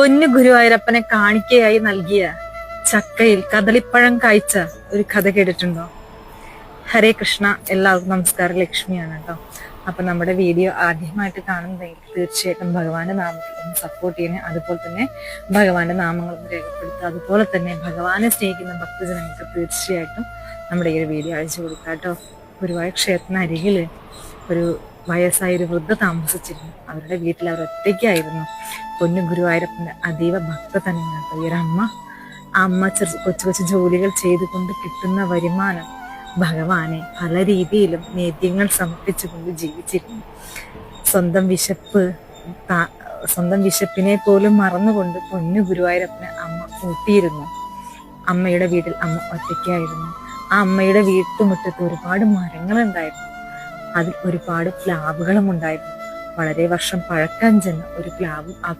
പൊന്നു ഗുരുവായൂരപ്പനെ കാണിക്കയായി നൽകിയ ചക്കയിൽ കദളിപ്പഴം കായ്ച്ച ഒരു കഥ കേട്ടിട്ടുണ്ടോ? ഹരേ കൃഷ്ണ എല്ലാവർക്കും നമസ്കാരം. ലക്ഷ്മിയാണ് കേട്ടോ. അപ്പൊ നമ്മുടെ വീഡിയോ ആദ്യമായിട്ട് കാണുന്നതെങ്കിൽ തീർച്ചയായിട്ടും ഭഗവാന്റെ നാമത്തിൽ ഒന്ന് സപ്പോർട്ട് ചെയ്യണേ. അതുപോലെ തന്നെ ഭഗവാന്റെ നാമങ്ങൾ ഒന്ന് രേഖപ്പെടുത്തുക. അതുപോലെ തന്നെ ഭഗവാനെ സ്നേഹിക്കുന്ന ഭക്തജനങ്ങൾക്ക് തീർച്ചയായിട്ടും നമ്മുടെ ഈ വീഡിയോ അയച്ചു കൊടുക്കുക കേട്ടോ. ഗുരുവായൂർ ക്ഷേത്രത്തിന് അരികിൽ ഒരു വയസ്സായ ഒരു വൃദ്ധ താമസിച്ചിരുന്നു. അവരുടെ വീട്ടിൽ അവർ ഒറ്റയ്ക്കായിരുന്നു. പൊന്നു ഗുരുവായൂരപ്പന്റെ അതീവ ഭക്ത തന്നെയാണ് ഈ അമ്മ അമ്മ ചെറു കൊച്ചു കൊച്ചു ജോലികൾ ചെയ്തുകൊണ്ട് കിട്ടുന്ന വരുമാനം ഭഗവാനെ പല രീതിയിലും നേദ്യങ്ങൾ സമർപ്പിച്ചുകൊണ്ട് ജീവിച്ചിരുന്നു. സ്വന്തം വിശപ്പ് സ്വന്തം വിശപ്പിനെ പോലും മറന്നുകൊണ്ട് പൊന്നു ഗുരുവായൂരപ്പനെ അമ്മ കൂട്ടിയിരുന്നു അമ്മയുടെ വീട്ടിൽ അമ്മ ഒറ്റയ്ക്കായിരുന്നു. ആ അമ്മയുടെ വീട്ടുമുറ്റത്ത് ഒരുപാട് മരങ്ങളുണ്ടായിരുന്നു. അതിൽ ഒരുപാട് പ്ലാവുകളും ഉണ്ടായിരുന്നു വളരെ വർഷം പഴക്കം ചെന്ന ഒരു പ്ലാവും ആ